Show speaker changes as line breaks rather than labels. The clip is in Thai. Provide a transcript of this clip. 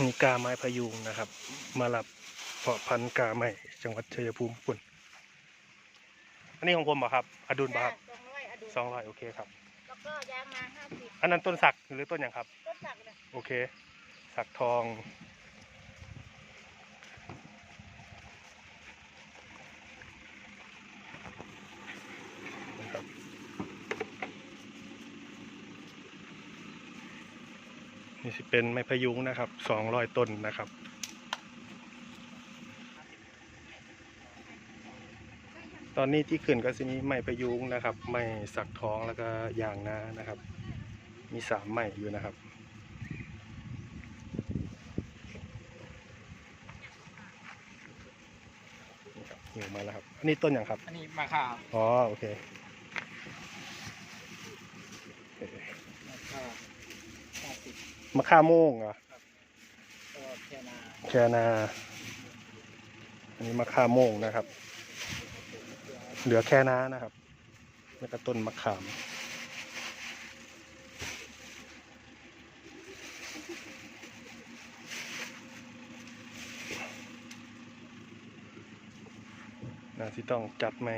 มีกาไม้พยุงนะครับ มารับเพาะพันธุ์กาไม้จังหวัดชัยภูมิปุ่น อันนี้ของผมเหรอครับ อดุลป่ะครับ
สองร้อยอดุล
สองร้อยโอเคครับ
แล้วก็ยางมาห้าสิบ
อันนั้นต้นสักหรือต้นอย่างครับ
ต้นสักเนี่ย
โอเค สักทอง นะครับ นี่สิเป็นไม้พยุงนะครับสองร้อยต้นนะครับตอนนี้ที่ขึ้นก็จะมีไม้พยุงนะครับ ไม้สักท้องแล้วก็ยางนานะครับ มีสามไม้อยู่นะครับนี่มาแล้วครับ อันนี้ต้นอย่างครับ
อันนี้มาข่าว
อ๋อ โอเค
มาข่าวแปดสิบ
มะข่าโม่งเหรอ
ตัวเทียนา
แคนาอันนี้มะข่าโม่งนะครับ เหลือแค่นานะครับแล้วก็ต้นมะขามน่าที่ต้องจัดไหม